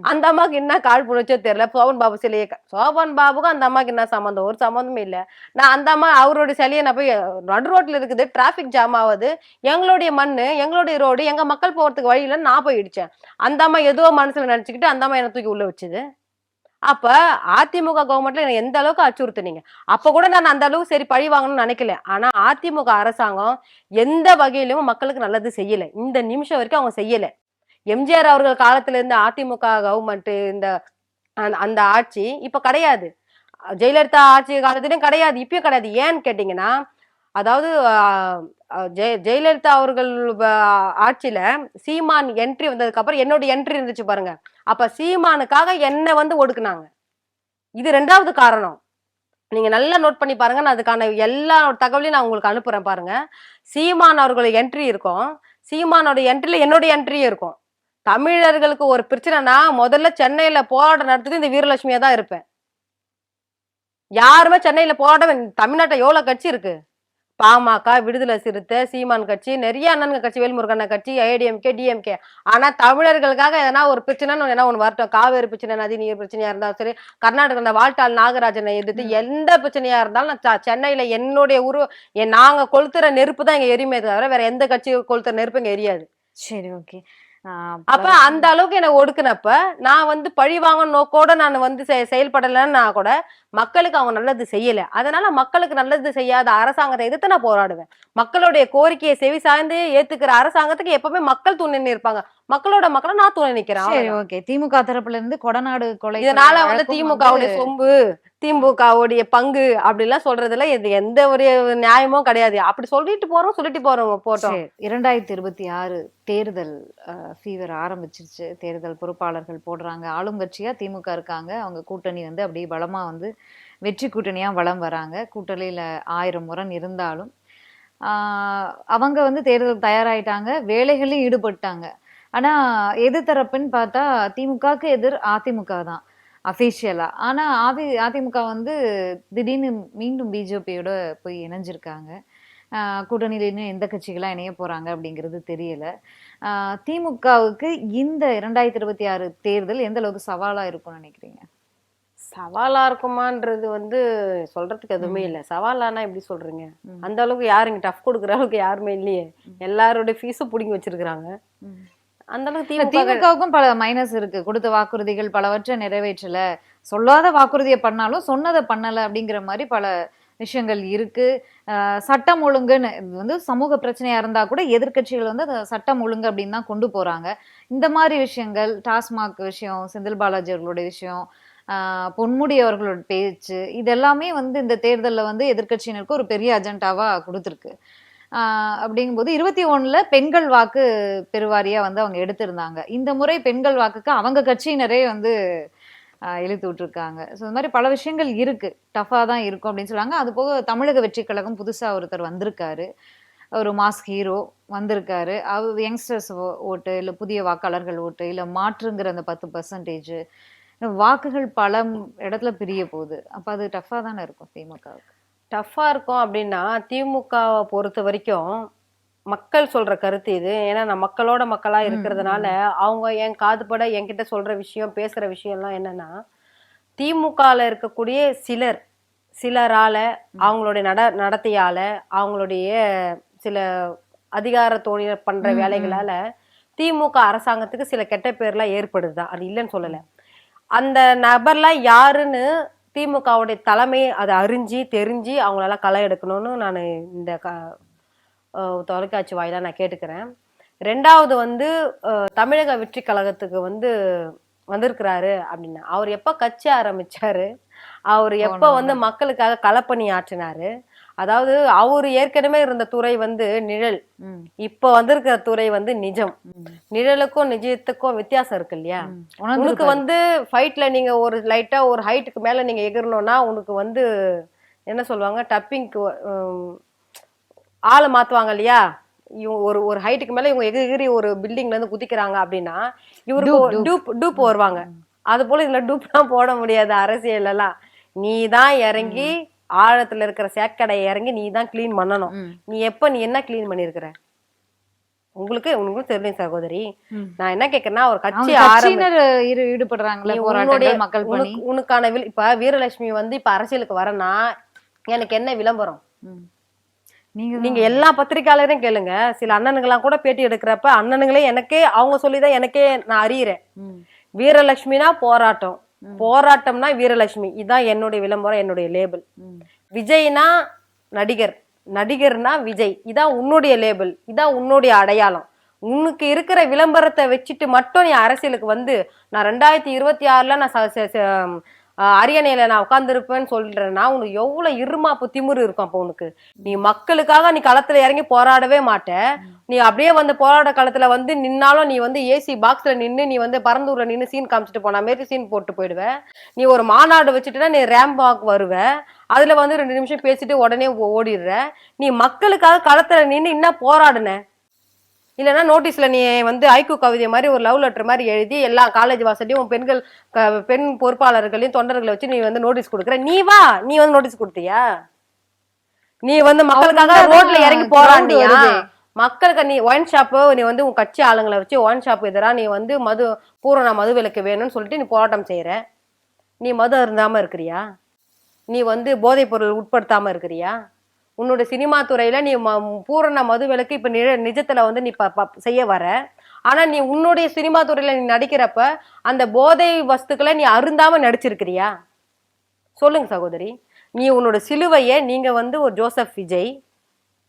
அந்த அம்மாவுக்கு என்ன கால் புணிச்சோ தெரியல. சோபன் பாபு சிலையை சோபன் பாபுக்கும் அந்த அம்மாக்கு என்ன சம்மந்தம் ஒரு சம்மந்தமே இல்ல. நான் அந்த அம்மா அவரோட சிலையை நான் போய் நடு ரோட்ல இருக்குது. டிராபிக் ஜாம் ஆகுது. எங்களுடைய மண்ணு எங்களுடைய ரோடு எங்க மக்கள் போறதுக்கு வழி இல்லைன்னு நான் போய் இடிச்சேன். அந்த அம்மா ஏதோ மனசுல நினைச்சுக்கிட்டு அந்த அம்மா என்ன தூக்கி உள்ள வச்சுது. அப்ப அதிமுக கவர்மெண்ட்ல என்ன எந்த அளவுக்கு அச்சுறுத்துனீங்க? அப்ப கூட நான் அந்த அளவுக்கு சரி பழி வாங்கணும்னு நினைக்கல. ஆனா அதிமுக அரசாங்கம் எந்த வகையிலும் மக்களுக்கு நல்லது செய்யல. இந்த நிமிஷம் வரைக்கும் அவங்க செய்யல. எம்ஜிஆர் அவர்கள் காலத்துல இருந்து அதிமுக கவர்மெண்ட் இந்த அந்த- அந்த ஆட்சி இப்ப கிடையாது. ஜெயலலிதா ஆட்சி காலத்திலும் கிடையாது இப்பயும் கிடையாது. ஏன்னு கேட்டீங்கன்னா அதாவது ஜெய ஜெயலலிதா அவர்கள் ஆட்சியில சீமான் என்ட்ரி வந்ததுக்கு அப்புறம் என்னோட என்ட்ரி இருந்துச்சு பாருங்க. அப்ப சீமானுக்காக என்ன வந்து ஒடுக்குனாங்க. இது ரெண்டாவது காரணம். நீங்க நல்லா நோட் பண்ணி பாருங்க. நான் அதுக்கான எல்லா தகவலையும் நான் உங்களுக்கு அனுப்புறேன் பாருங்க. சீமான் அவர்களோட என்ட்ரி இருக்கும். சீமானோட என்ட்ரியில என்னோட என்ட்ரியும் இருக்கும். தமிழர்களுக்கு ஒரு பிரச்சனைனா முதல்ல சென்னையில போராட்டம் நடத்துறது இந்த வீரலட்சுமியா தான் இருப்பேன். யாருமே சென்னையில போராட்டம் தமிழ்நாட்டை எவ்வளவு கட்சி இருக்கு? பாமக விடுதலை சிறுத்தை சீமான் கட்சி நிறைய அண்ணனுங்க கட்சி வேல்முருகண்ண கட்சி ஏடிஎம்கே டிஎம்கே. ஆனா தமிழர்களுக்காக எதனா ஒரு பிரச்சனைன்னு என்ன ஒண்ணு வரட்டும். காவேரி பிரச்சனை நதி நீர் பிரச்சனையா இருந்தாலும் சரி கர்நாடகா இந்த வாழ்த்தாள் நாகராஜனை எதிர்த்து எந்த பிரச்சனையா இருந்தாலும் நான் சென்னையில என்னுடைய உரு நாங்க கொளுத்துற நெருப்பு தான் இங்க எரியுமே தவிர வேற எந்த கட்சி கொளுத்துற நெருப்பு இங்க எரியாது. சரி ஓகே. அப்ப அந்த அளவுக்கு என்ன ஒடுக்குனப்ப நான் வந்து பழி வாங்க நோக்கோட நான் வந்து செயல்படலைன்னா கூட மக்களுக்கு அவங்க நல்லது செய்யல. அதனால மக்களுக்கு நல்லது செய்யாத அரசாங்கத்தை எதிர்த்து நான் போராடுவேன். மக்களுடைய கோரிக்கையை செவி சாய்ந்து ஏத்துக்கிற அரசாங்கத்துக்கு எப்பவுமே மக்கள் துணை நிற்பாங்க. மக்களோட மக்களை நான் துணை நிக்கிறேன். ஓகே. திமுக தரப்புல இருந்து கொடநாடு கொலை இதனால வந்து திமுகவுடைய சொம்பு திமுகவுடைய பங்கு அப்படிலாம் சொல்றதுல இது எந்த ஒரு நியாயமும் கிடையாது. அப்படி சொல்லிட்டு போறோம் சொல்லிட்டு போறோம் போட்டோம். இரண்டாயிரத்தி இருபத்தி ஆறு தேர்தல் ஃபீவர் ஆரம்பிச்சிருச்சு. தேர்தல் பொறுப்பாளர்கள் போடுறாங்க. ஆளுங்கட்சியா திமுக இருக்காங்க. அவங்க கூட்டணி வந்து அப்படியே பலமா வந்து வெற்றி கூட்டணியா வலம் வராங்க. கூட்டணியில ஆயிரம் முரண் இருந்தாலும் அவங்க வந்து தேர்தல் தயாராயிட்டாங்க வேலைகளையும் ஈடுபட்டாங்க. ஆனா எது தரப்புன்னு பார்த்தா திமுகவுக்கு எதிர் அதிமுக தான் அஃபீஷியலா ஆனா அதி அதிமுக வந்து திடீர்னு மீண்டும் பிஜேபியோட போய் இணைஞ்சிருக்காங்க. ஆஹ் இன்னும் எந்த கட்சிகளாக இணைய போகிறாங்க அப்படிங்கிறது தெரியல. திமுகவுக்கு இந்த இரண்டாயிரத்தி இருபத்தி ஆறு தேர்தல் எந்த அளவுக்கு சவாலாக இருக்கும்னு நினைக்கிறீங்க? சவாலா இருக்குமான்றது வந்து சொல்றதுக்கு எதுவுமே இல்ல. சவாலானா எப்படி சொல்றீங்க. அந்த அளவுக்கு யாருங்க டஃப் கொடுக்குற அளவுக்கு யாருமே இல்லையே. எல்லாரோட ஃபீஸும் புடிங்கி வச்சிருக்காங்க அந்த அளவுக்கு திமுகவுக்கும் பல மைனஸ் இருக்கு. கொடுத்த வாக்குறுதிகள் பலவற்றை நிறைவேற்றல. சொல்லாத வாக்குறுதியை பண்ணாலும் சொன்னதை பண்ணல அப்படிங்கிற மாதிரி பல விஷயங்கள் இருக்கு. சட்டம் ஒழுங்குன்னு வந்து சமூக பிரச்சனையா இருந்தா கூட எதிர்க்கட்சிகள் வந்து அதை சட்டம் ஒழுங்கு அப்படின்னு தான் கொண்டு போறாங்க. இந்த மாதிரி விஷயங்கள் டாஸ்மாக் விஷயம் செந்தில் பாலாஜி அவர்களுடைய விஷயம் பொன்முடி அவர்களோட பேச்சு இதெல்லாமே வந்து இந்த தேர்தலில் வந்து எதிர்க்கட்சியினருக்கு ஒரு பெரிய அஜெண்டாவாக கொடுத்துருக்கு. அப்படிங்கும்போது இருபத்தி ஒன்றில் பெண்கள் வாக்கு பெருவாரியாக வந்து அவங்க எடுத்திருந்தாங்க. இந்த முறை பெண்கள் வாக்குக்கு அவங்க கட்சியினரே வந்து இழுத்து விட்டுருக்காங்க. ஸோ இந்த மாதிரி பல விஷயங்கள் இருக்குது டஃபாக தான் இருக்கும் அப்படின்னு சொல்லுவாங்க. அது போக தமிழக வெற்றி கழகம் புதுசாக ஒருத்தர் வந்திருக்காரு. ஒரு மாஸ் ஹீரோ வந்திருக்காரு. அவர் யங்ஸ்டர்ஸ் ஓட்டு இல்லை புதிய வாக்காளர்கள் ஓட்டு இல்லை மாற்றுங்கிற அந்த பத்து பர்சன்டேஜ் வாக்குகள் பல இடத்துல பிரிய போகுது. அப்போ அது டஃப்பாக தானே இருக்கும் திமுகவுக்கு? டஃப்பா இருக்கும் அப்படின்னா திமுகவை பொறுத்த வரைக்கும் மக்கள் சொல்ற கருத்து இது. ஏன்னா நான் மக்களோட மக்களா இருக்கிறதுனால அவங்க என் காதுபட என்கிட்ட சொல்ற விஷயம் பேசுற விஷயம்லாம் என்னன்னா திமுகல இருக்கக்கூடிய சிலர் சிலரால அவங்களுடைய நட நடத்தையால அவங்களுடைய சில அதிகார தோணிய பண்ற. வேலைகளால திமுக அரசாங்கத்துக்கு சில கெட்ட பேர்லாம் ஏற்படுதுதான் அது இல்லைன்னு சொல்லல. அந்த நபர்லாம் யாருன்னு திமுகவுடைய தலைமை அதை அறிஞ்சு தெரிஞ்சு அவங்களெல்லாம் களை எடுக்கணும்னு நான் இந்த க தொலைக்காட்சி வாயிலா நான் கேட்டுக்கிறேன். ரெண்டாவது வந்து தமிழக வெற்றி கழகத்துக்கு வந்து வந்திருக்கிறாரு அப்படின்னா அவர் எப்ப கட்சி ஆரம்பிச்சாரு? அவர் எப்ப வந்து மக்களுக்காக களப்பணி ஆற்றினாரு? அதாவது அவர் ஏற்கனவே இருந்த துறை வந்து நிழல். இப்ப வந்திருக்கிற துறை வந்து நிஜம். நிழலுக்கும் நிஜத்துக்கும் வித்தியாசம் இருக்கு இல்லையா. உனக்கு. வந்து ஃபைட்ல நீங்க ஒரு லைட்டா ஒரு ஹைட்டுக்கு மேல நீங்க எகிறணும்னா உனக்கு வந்து என்ன சொல்லுவாங்க? டப்பிங்க்கு ஆளை மாத்துவாங்க இல்லையா? இவங்க ஒரு ஒரு ஹைட்டுக்கு மேல இவங்க எகிரி ஒரு பில்டிங்ல இருந்து குதிக்கிறாங்க அப்படின்னா இவருக்கு. Dupe dupe. வருவாங்க அது போல இதுல டூப்லாம் போட முடியாது அரசியல் எல்லாம் நீ தான் இறங்கி ஆழத்துல இருக்கிற சேக்கடையை இறங்கி நீ தான் க்ளீன் பண்ணணும் நீ எப்ப நீ என்ன க்ளீன் பண்ணிருக்கிற? உங்களுக்கு உங்களுக்கு தெரியும் சகோதரி. நான் என்ன கேக்குறேன்னா ஒரு கட்சி ஆரம்பி கட்சியினர் ஈடு- ஈடுபடுறாங்களே போராட்டங்கள் மக்கள் பணி. உனக்கான இப்ப வீரலட்சுமி வந்து இப்ப அரசியலுக்கு வரனா எனக்கு என்ன விளம்பரம். நீங்க நீங்க எல்லா பத்திரிக்கையாளரையும் கேளுங்க. சில அண்ணனுங்கெல்லாம் கூட பேட்டி எடுக்கிறப்ப அண்ணனுங்களே எனக்கே அவங்க சொல்லிதான் எனக்கே நான் அறியிறேன். வீரலட்சுமினா போராட்டம். போராட்டம்னா வீரலட்சுமி. இதான் என்னுடைய விளம்பரம் என்னுடைய லேபிள். விஜய்னா நடிகர். நடிகர்னா விஜய். இதான் உன்னுடைய லேபிள் இதான் உன்னுடைய அடையாளம். உனக்கு இருக்கிற விளம்பரத்தை வச்சுட்டு மட்டும் நீ அரசியலுக்கு வந்து நான் ரெண்டாயிரத்தி இருபத்தி ஆறுல நான் அரியணையில நான் உட்காந்துருப்பேன்னு சொல்றேன்னா உனக்கு எவ்வளவு இருமாப்பு திமுரு இருக்கும் அப்போ உனக்கு. நீ மக்களுக்காக நீ களத்துல இறங்கி போராடவே மாட்ட. நீ அப்படியே வந்து போராட களத்துல வந்து நின்னாலும் நீ வந்து ஏசி பாக்ஸ்ல நின்று நீ வந்து பரந்தூர்ல நின்று சீன் காமிச்சிட்டு போன மாரி சீன் போட்டு போயிடுவ. நீ ஒரு மாநாடு வச்சுட்டுனா நீ ரேம் ரேம்பாக் வருவ. அதுல வந்து ரெண்டு நிமிஷம் பேசிட்டு உடனே ஓடிடுற. நீ மக்களுக்காக களத்துல நின்று என்ன போராடுன. இல்லைன்னா நோட்டீஸ்ல நீ வந்து ஐக்கு கவிதை மாதிரி ஒரு லவ் லெட்டர் மாதிரி எழுதி எல்லா காலேஜ் வாசலையும் பெண்கள் பெண் பொறுப்பாளர்களையும் தொண்டர்களை வச்சு நீ வந்து நோட்டீஸ் கொடுக்குற. நீ வா! நீ வந்து நோட்டீஸ் கொடுத்தியா? நீ வந்து மக்களுக்காக ரோட்ல இறங்கி வருதே. மக்களுக்கு நீ ஒயின் ஷாப்பு நீ வந்து உன் கட்சி ஆளுங்களை வச்சு ஒயின் ஷாப் எதிராக நீ வந்து மது பூரண மது விலக்கு வேணும்னு சொல்லிட்டு நீ போராட்டம் செய்யற நீ மது அருந்தாம இருக்கிறியா? நீ வந்து போதைப் பொருள் உட்படுத்தாம இருக்கிறியா? உன்னோட சினிமா துறையில நீ ம- பூரண மது விலக்கு இப்ப நிழ நிஜத்துல வந்து நீ ப- ப- செய்ய வர. ஆனா நீ உன்னுடைய சினிமா துறையில நீ நடிக்கிறப்ப அந்த போதை வஸ்துக்களை நீ அருந்தாம நடிச்சிருக்கிறியா? சொல்லுங்க சகோதரி. நீ உன்னோட சிலுவையை நீங்க வந்து ஒரு ஜோசப் விஜய்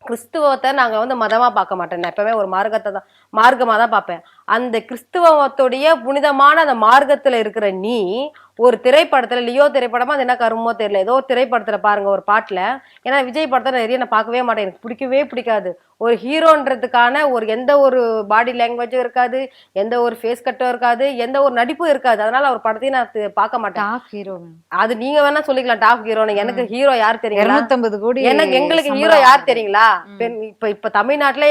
கிறிஸ்துவத்தை நாங்கள் வந்து மதமாக பார்க்க மாட்டேன் நான் எப்பவுமே ஒரு மார்க்கத்தை தான் மார்க்கமாக தான் பார்ப்பேன். அந்த கிறிஸ்துவத்துடைய புனிதமான அந்த மார்க்கத்தில் இருக்கிற நீ ஒரு திரைப்படத்துல லியோ திரைப்படமா அது என்ன கருமோ தெரியல. ஏதோ ஒரு திரைப்படத்துல பாருங்க ஒரு பாட்டுல. ஏன்னா விஜய் படத்தை நிறைய நான் பார்க்கவே மாட்டேன். எனக்கு பிடிக்கவே பிடிக்காது. ஒரு ஹீரோன்றதுக்கான ஒரு எந்த ஒரு பாடி லாங்குவேஜும் இருக்காது. எந்த ஒரு ஃபேஸ் கட்டும் இருக்காது. எந்த ஒரு நடிப்பும் இருக்காது. அதனால அவர் படத்தையும் நான் பார்க்க மாட்டேன். டாப் ஹீரோ அது நீங்க வேணா சொல்லிக்கலாம். டாப் ஹீரோன்னு எனக்கு ஹீரோ யார் இருநூத்தம்பது கோடி எனக்கு எங்களுக்கு ஹீரோ யார். தெரியுங்களா. பெண் இப்ப இப்ப தமிழ்நாட்டுல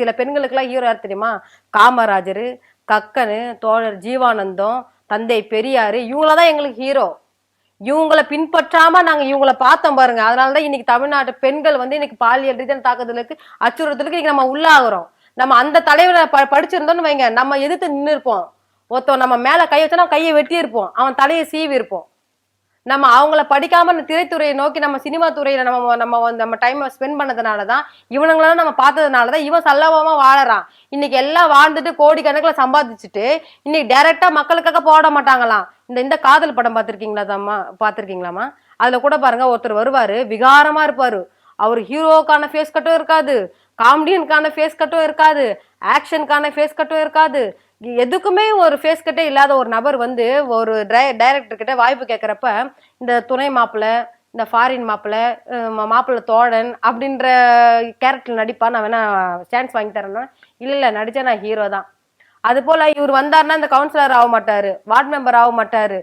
சில பெண்களுக்கு எல்லாம் ஹீரோ யார் தெரியுமா? காமராஜர் கக்கனு தோழர் ஜீவானந்தம் தந்தை பெரியாரு இவங்களதான் எங்களுக்கு ஹீரோ இவங்கள பின்பற்றாம நாங்க இவங்கள பார்த்தோம் பாருங்க. அதனாலதான் இன்னைக்கு தமிழ்நாட்டு பெண்கள் வந்து இன்னைக்கு பாலியல் ரீதியான தாக்குதலுக்கு அச்சுறுத்தலுக்கு இன்னைக்கு நம்ம உள்ளாகிறோம். நம்ம அந்த தலைவரை ப- படிச்சிருந்தோம்னு வைங்க. நம்ம எதிர்த்து நின்று இருப்போம் ஒருத்தன் நம்ம மேல கை வச்சா நம்ம கையை வெட்டி இருப்போம் அவன் தலையை சீவி இருப்போம் நம்ம அவங்கள படிக்காம இந்த திரைத்துறையை நோக்கி நம்ம சினிமா துறையில நம்ம நம்ம வந்து நம்ம டைம் ஸ்பெண்ட் பண்ணதுனால தான் இவனுங்களெல்லாம் நம்ம பார்த்ததுனால தான் இவன் சல்லபமா வாழறான். இன்னைக்கு எல்லாம் வாழ்ந்துட்டு கோடிக்கணக்கில் சம்பாதிச்சுட்டு இன்னைக்கு டைரக்டா மக்களுக்காக போட மாட்டாங்களாம். இந்த இந்த காதல் படம் பார்த்துருக்கீங்களா தாம்மா? பார்த்துருக்கீங்களாம்மா? அதுல கூட பாருங்க ஒருத்தர் வருவாரு விகாரமா இருப்பாரு. அவர் ஹீரோக்கான ஃபேஸ் கட்டும் இருக்காது காமெடியனுக்கான ஃபேஸ் கட்டும் இருக்காது ஆக்ஷனுக்கான ஃபேஸ் கட்டும் இருக்காது. எதுக்குமே ஒரு ஃபேஸ் கட்டே இல்லாத ஒரு நபர் வந்து ஒரு டைரக்டர் கிட்ட வாய்ப்பு கேட்குறப்ப இந்த துணை மாப்பிள்ளை இந்த ஃபாரின் மாப்பிள்ளை மாப்பிள்ளை தோழன் அப்படின்ற கேரக்டர் நடிப்பா நான் வேணா சான்ஸ் வாங்கி தரேன்னா இல்ல இல்லை நடித்தா நான் ஹீரோ தான். அது போல இவர் வந்தாருன்னா இந்த கவுன்சிலர் ஆக மாட்டாரு வார்டு மெம்பர் ஆக மாட்டாரு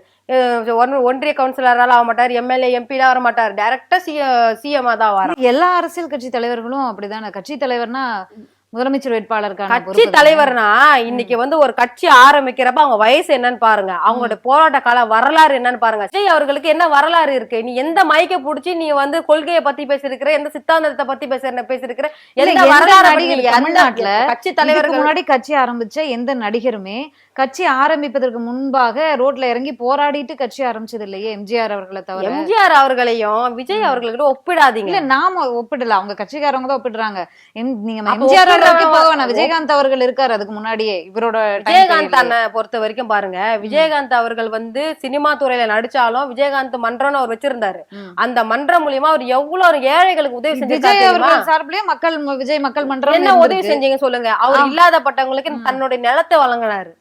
ஒன்- ஒன்றிய கவுன்சிலரால ஆக மாட்டார் எம்எல்ஏ எம்பிலாம் வர மாட்டார் டைரக்டா சி சிஎம் தான் வர எல்லா அரசியல் கட்சி தலைவர்களும் அப்படிதானே? கட்சி தலைவர்னா முதலமைச்சர் வேட்பாளருக்கான கட்சி? தலைவர்னா இன்னைக்கு வந்து ஒரு கட்சி ஆரம்பிக்கிறப்ப அவங்க வயசு என்னன்னு பாருங்க. அவங்களோட போராட்ட கால வரலாறு என்னன்னு பாருங்க. விஜய் அவர்களுக்கு என்ன வரலாறு இருக்கு? நீ எந்த மைக்க புடிச்சு நீ வந்து கொள்கையை பத்தி பேசிருக்கிற எந்த சித்தாந்தத்தை பத்தி பேசுற பேசிருக்கிற எந்த வரலாறு தமிழ்நாட்டுல? கட்சி இதுக்கு தலைவர்கள் முன்னாடி கட்சி ஆரம்பிச்ச எந்த நடிகருமே கட்சி ஆரம்பிப்பதற்கு முன்பாக ரோட்ல இறங்கி போராடிட்டு கட்சி ஆரம்பிச்சது இல்லையே எம்ஜிஆர் அவர்களை தவிர எம்ஜிஆர் அவர்களையும் விஜய் அவர்களுக்கு ஒப்பிடாதீங்க இல்ல நாம ஒப்பிடல அவங்க கட்சிக்காரங்க தான் ஒப்பிடுறாங்க நீங்க எம்ஜிஆர் ஒப்பிடுறவங்க- போக வேணாம் விஜயகாந்த் அவர்கள் இருக்காரு அதுக்கு முன்னாடியே இவரோட விஜயகாந்த். அண்ணனை பொறுத்த வரைக்கும் பாருங்க விஜயகாந்த் அவர்கள் வந்து சினிமா துறையில நடிச்சாலும் விஜயகாந்த் மன்றம்னு அவர் வச்சிருந்தாரு. அந்த மன்றம் மூலியமா அவர் எவ்வளவு ஒரு ஏழைகளுக்கு உதவி? அவர்கள் சார்பிலேயே மக்கள் விஜய் மக்கள் மன்றம் என்ன உதவி. செஞ்சீங்க சொல்லுங்க அவர். இல்லாதப்பட்டவங்களுக்கு. தன்னுடைய நிலத்தை வழங்கினாரு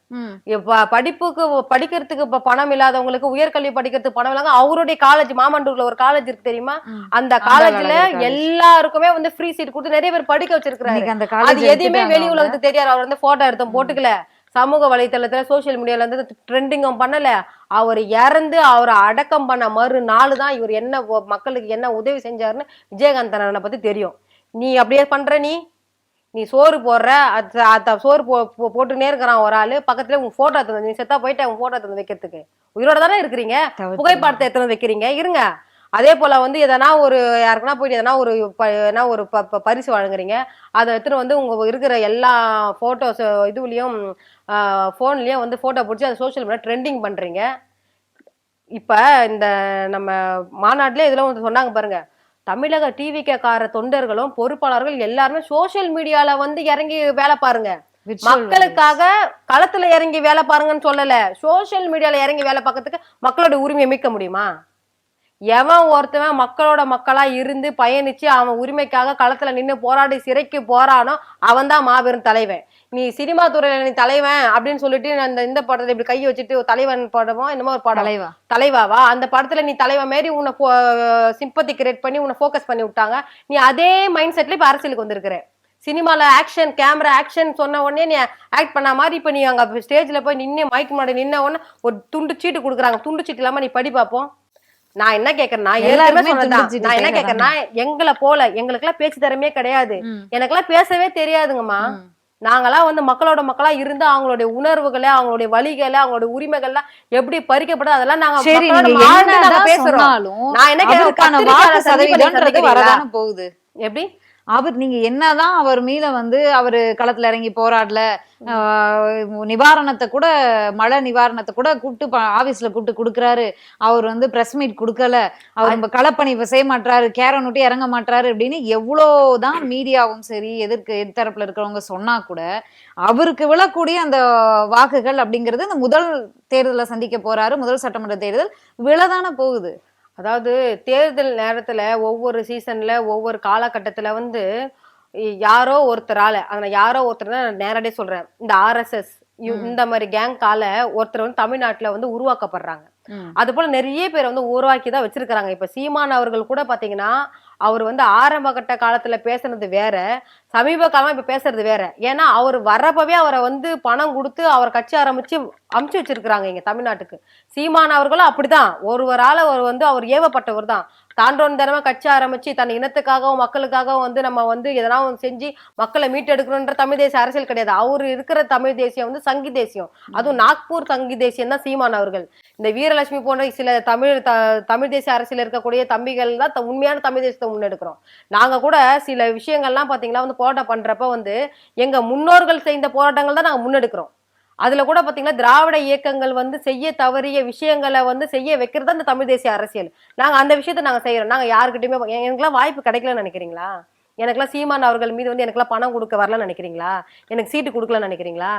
படிப்புக்கு படிக்கிறதுக்கு இப்ப பணம் இல்லாதவங்களுக்கு உயர்கல்வி படிக்கிறதுக்கு பணம் இல்லாத அவருடைய காலேஜ் மாமண்டூர்ல ஒரு காலேஜ் இருக்கு தெரியுமா. அந்த காலேஜ்ல. எல்லாருக்குமே வந்து ஃப்ரீ சீட் கொடுத்து நிறைய பேர் படிக்க வச்சிருக்காரு அது எதுவுமே வெளி. உலகத்துக்கு தெரியாது. அவர் வந்து போட்டோ எடுத்தோம் போட்டுக்கல. சமூக வலைத்தளத்துல சோஷியல் மீடியால இருந்து ட்ரெண்டிங்கும் பண்ணல. அவர் இறந்து அவரை அடக்கம் பண்ண மறுநாள் தான் இவர் என்ன மக்களுக்கு என்ன உதவி செஞ்சாருன்னு விஜயகாந்த் பத்தி தெரியும். நீ அப்படியே பண்ற நீ. நீ சோறு போடுற அது- அத சோறு போ போட்டுனே இருக்கிறான் ஒரு ஆளு. பக்கத்துல உங்க போட்டோ எடுத்து நீ செத்தா போயிட்டு உங்க போட்டோ எடுத்து வைக்கிறதுக்கு. உயிரோட தானே இருக்கிறீங்க. புகைப்படத்தை எடுத்து வைக்கிறீங்க. இருங்க. அதே போல வந்து எதனா ஒரு யாருக்குன்னா போயிட்டு எதனா ஒரு ப- எதனா ஒரு ப- பரிசு வழங்குறீங்க அதை எடுத்துட்டு வந்து உங்க இருக்கிற எல்லா போட்டோஸ் இதுலயும் ஃபோன்லயும் வந்து போட்டோ பிடிச்சி அதை சோஷியல் மீடியா ட்ரெண்டிங் பண்றீங்க. இப்ப இந்த நம்ம மாநாட்டிலே இதுல வந்து சொன்னாங்க பாருங்க. தமிழக டிவிக்கார தொண்டர்களும் பொறுப்பாளர்கள் எல்லாருமே சோஷியல் மீடியால வந்து இறங்கி வேலை பாருங்க. மக்களுக்காக களத்துல இறங்கி வேலை பாருங்கன்னு சொல்லல. சோஷியல் மீடியால இறங்கி வேலை பார்க்கறதுக்கு மக்களோட உரிமையை மீட்க முடியுமா? எவன் ஒருத்தவன் மக்களோட மக்களா இருந்து பயணிச்சு அவன் உரிமைக்காக களத்துல நின்னு போராடி சிறைக்கு போறானோ அவன் தான் மாபெரும் தலைவன். நீ சினிமா துறையில நீ தலைவன் அப்படின்னு சொல்லிட்டு அந்த இந்த படத்துல இப்படி கை வச்சுட்டு தலைவன் படமோ என்னமோ ஒரு படம். தலைவா? தலைவாவா? அந்த படத்துல நீ தலைவா மாரி உன்னை சிம்பத்தி கிரியேட் பண்ணி உன்னை ஃபோக்கஸ் பண்ணி விட்டாங்க. நீ அதே மைண்ட் செட்ல இப்ப அரசியலுக்கு வந்திருக்கிற. சினிமால ஆக்ஷன் கேமரா ஆக்ஷன் சொன்ன உடனே நீ ஆக்ட் பண்ண மாதிரி இப்ப நீ அங்க ஸ்டேஜ்ல போய் நின்னு மைக் முன்னாடி நின்ன உடனே ஒரு துண்டு சீட்டு கொடுக்குறாங்க. துண்டு சீட்டு இல்லாம நீ படி பார்ப்போம். நான் என்ன கேக்குறேன்னா எல்லாருமே நான் என்ன. கேக்குறேன்னா எங்களை போல எங்களுக்கெல்லாம் பேச்சு திறமையே கிடையாது. ம். எனக்கெல்லாம் பேசவே தெரியாதுங்கம்மா. ம். நாங்கெல்லாம் வந்து மக்களோட மக்களா இருந்து அவங்களுடைய உணர்வுகளை அவங்களுடைய வழிகளை அவங்களுடைய உரிமைகள்லாம் எப்படி பறிக்கப்படுது அதெல்லாம் நாங்க பேசுறோம் நான் என்ன? வரதானே போகுது எப்படி அவர் நீங்க என்னதான் அவர் மீத வந்து அவரு களத்துல இறங்கி போராடல ஆஹ் நிவாரணத்தை கூட மழை நிவாரணத்தை கூட கூப்பிட்டு ஆபீஸ்ல கூப்பிட்டு கொடுக்குறாரு. அவர் வந்து பிரஸ் மீட் கொடுக்கல. அவர் நம்ம களப்பணி இப்ப செய்ய மாட்டாரு கேரன் விட்டு இறங்க மாட்டாரு அப்படின்னு எவ்வளவுதான் மீடியாவும் சரி எதிர்க்கு எதிர்த்தரப்புல இருக்கிறவங்க சொன்னா கூட அவருக்கு விழக்கூடிய அந்த வாக்குகள் அப்படிங்கிறது இந்த முதல் தேர்தலை சந்திக்க போறாரு முதல் சட்டமன்ற தேர்தல் விழதான போகுது. அதாவது தேர்தல் நேரத்துல ஒவ்வொரு சீசன்ல ஒவ்வொரு காலகட்டத்துல வந்து யாரோ ஒருத்தரால அதை யாரோ ஒருத்தர் தான் நான் நேரடியா சொல்றேன் இந்த ஆர்எஸ்எஸ். இந்த மாதிரி கேங்கால ஒருத்தர் வந்து தமிழ்நாட்டுல வந்து உருவாக்கப்படுறாங்க. அது போல நிறைய பேர் வந்து உருவாக்கி தான் வச்சிருக்காங்க இப்ப சீமான் அவர்கள் கூட பாத்தீங்கன்னா அவர் வந்து ஆரம்ப கட்ட காலத்துல பேசுனது வேற சமீப காலமா இப்ப பேசுறது வேற. ஏன்னா அவர் வர்றப்பவே அவரை வந்து பணம் கொடுத்து அவர் கட்சி ஆரம்பிச்சு அமுச்சு வச்சிருக்கிறாங்க இங்க தமிழ்நாட்டுக்கு. சீமான் அவர்களும் அப்படிதான். ஒருவரால் அவர் வந்து அவர் ஏவப்பட்டவர் தான். தாண்டோன் தரமா கட்சி ஆரம்பிச்சு தன் இனத்துக்காகவும் மக்களுக்காகவும் வந்து நம்ம வந்து எதனா செஞ்சு மக்களை மீட்டெடுக்கணுன்ற தமிழ் தேசிய அரசியல் கிடையாது. அவர் இருக்கிற தமிழ் தேசியம் வந்து சங்கி தேசியம். அதுவும் நாக்பூர் சங்கி தேசியம் தான் சீமான் அவர்கள். இந்த வீரலட்சுமி போன்ற சில தமிழ் த தமிழ் தேசிய அரசியல் இருக்கக்கூடிய தம்பிகள் தான் த- உண்மையான தமிழ் தேசத்தை முன்னெடுக்கிறோம். நாங்க கூட சில விஷயங்கள்லாம் பாத்தீங்கன்னா வந்து போராட்டம் பண்றப்ப வந்து எங்க முன்னோர்கள் செய்த போராட்டங்கள் தான் நாங்க முன்னெடுக்கிறோம். அதில் கூட பார்த்தீங்கன்னா திராவிட இயக்கங்கள் வந்து செய்ய தவறிய விஷயங்களை வந்து செய்ய வைக்கிறது தான் இந்த தமிழ் தேசிய அரசியல். நாங்கள் அந்த விஷயத்தை நாங்கள் செய்கிறோம் நாங்கள் யாருக்கிட்டையுமே எனக்குலாம் வாய்ப்பு கிடைக்கலன்னு நினைக்கிறீங்களா? எனக்குலாம் சீமான் அவர்கள் மீது வந்து எனக்குலாம் பணம் கொடுக்க வரலன்னு நினைக்கிறீங்களா? எனக்கு சீட்டு கொடுக்கலன்னு நினைக்கிறீங்களா?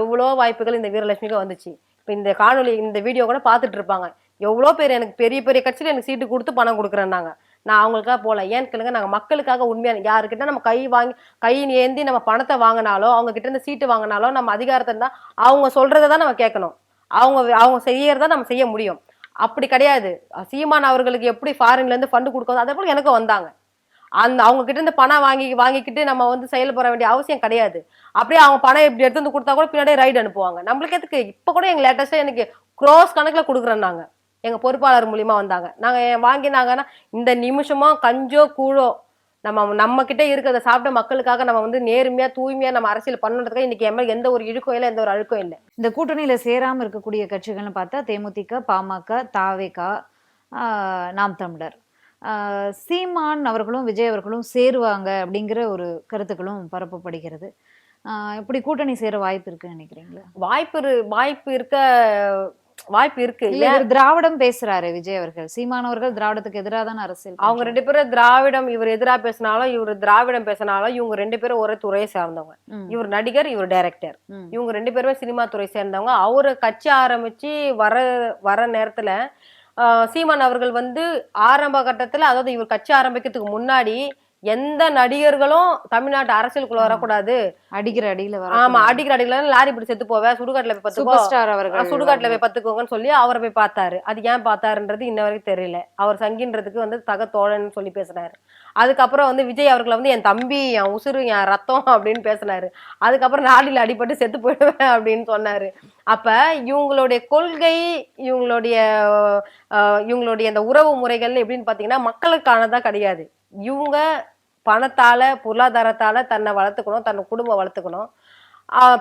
எவ்வளோ வாய்ப்புகள் இந்த வீரலட்சுமிக்கு வந்துச்சு. இப்போ இந்த காணொலி இந்த வீடியோ கூட பார்த்துட்டு இருப்பாங்க. எவ்வளோ பேர் எனக்கு பெரிய பெரிய கட்சியில் எனக்கு சீட்டு கொடுத்து பணம் கொடுக்குறேன்னாங்க. நான் அவங்களுக்காக போகல. ஏன்னு கேளுங்க நாங்கள் மக்களுக்காக உண்மையான யாருக்கிட்ட நம்ம கை வாங்கி கை ஏந்தி நம்ம பணத்தை வாங்கினாலோ அவங்க கிட்ட இருந்து சீட்டு வாங்கினாலோ நம்ம அதிகாரத்தை இருந்தால் அவங்க சொல்றதை தான் நம்ம கேட்கணும். அவங்க அவங்க செய்யறத நம்ம செய்ய முடியும். அப்படி கிடையாது. சீமான் அவர்களுக்கு எப்படி ஃபாரின்லேருந்து ஃபண்டு கொடுக்கணும் அதே போல் எனக்கு வந்தாங்க. அந்த அவங்க கிட்ட இருந்து பணம் வாங்கி வாங்கிக்கிட்டு நம்ம வந்து செயல்பட வேண்டிய அவசியம் கிடையாது. அப்படியே அவங்க பணம் எப்படி எடுத்து வந்து கொடுத்தா கூட பின்னாடியே ரைடு அனுப்புவாங்க. நம்மளுக்கு எதுக்கு? இப்போ கூட எங்க லேட்டஸ்டா எனக்கு க்ரோஸ் கணக்கில் கொடுக்குறேன் நாங்கள் எங்க பொறுப்பாளர் மூலியமா வந்தாங்க. நாங்க ஏன் வாங்கினாங்கன்னா இந்த நிமிஷமா கஞ்சோ கூழோ நம்ம நம்ம கிட்ட இருக்கிறத சாப்பிட்ட மக்களுக்காக நம்ம வந்து நேர்மையா தூய்மையா நம்ம அரசியல் பண்ணணுன்றதுக்காக இன்னைக்கு எம்எல் எந்த ஒரு இழுக்கும் இல்லை எந்த ஒரு அழுக்கும் இல்லை. இந்த கூட்டணியில சேராம இருக்கக்கூடிய கட்சிகள்னு பார்த்தா தேமுதிக பாமக தாவேகா நாம் தமிழர். சீமான் அவர்களும் விஜய் அவர்களும் சேருவாங்க அப்படிங்கிற ஒரு கருத்துக்களும் பரப்பப்படுகிறது. இப்படி கூட்டணி சேர வாய்ப்பு இருக்குன்னு நினைக்கிறீங்களா? வாய்ப்பு வாய்ப்பு இருக்க வாய்ப்பு இருக்கு இல்ல இவர் திராவிடம் பேசுறாரு விஜய் அவர்கள். சீமான் அவர்கள் திராவிடத்துக்கு எதிராக தான் அரசியல் அவங்க. ரெண்டு பேரும் திராவிடம் இவர் எதிரா பேசினாலும் இவர் திராவிடம் பேசினாலும் இவங்க ரெண்டு பேரும் ஒரே துறையை சார்ந்தவங்க. இவர் நடிகர் இவர் டைரக்டர். இவங்க ரெண்டு பேருமே சினிமா துறை சேர்ந்தவங்க. அவரு கட்சி ஆரம்பிச்சு வர வர நேரத்துல சீமான் அவர்கள் வந்து ஆரம்ப கட்டத்துல அதாவது இவர் கட்சி ஆரம்பிக்கிறதுக்கு முன்னாடி எந்த நடிகர்களும் தமிழ்நாட்டு அரசியலுக்குள்ள வரக்கூடாது. அடிக்கிற அடியில வர ஆமா அடிக்கிற அடிக்கல லாரி இப்படி செத்து போவ சுடுகாட்டுல போய் பத்துக்கோ. சுடுகாட்டுல போய் பத்துக்கோங்கன்னு சொல்லி அவரை போய் பார்த்தாரு. அது ஏன் பார்த்தாருன்றது இன்ன வரைக்கும் தெரியல. அவர் சங்கின்றதுக்கு வந்து தக தோழன் சொல்லி பேசினாரு. அதுக்கப்புறம் வந்து விஜய் அவர்களை வந்து என் தம்பி என் உசுறு என் ரத்தம் அப்படின்னு பேசினாரு. அதுக்கப்புறம் நாடியில் அடிபட்டு செத்து போயிடுவேன் அப்படின்னு சொன்னாரு. அப்ப இவங்களுடைய கொள்கை இவங்களுடைய இவங்களுடைய அந்த உறவு முறைகள் எப்படின்னு பாத்தீங்கன்னா மக்களுக்கானதா கிடையாது. இவங்க பணத்தால பொருளாதாரத்தால தன்னை வளர்த்துக்கணும் தன்னை குடும்பம் வளர்த்துக்கணும்.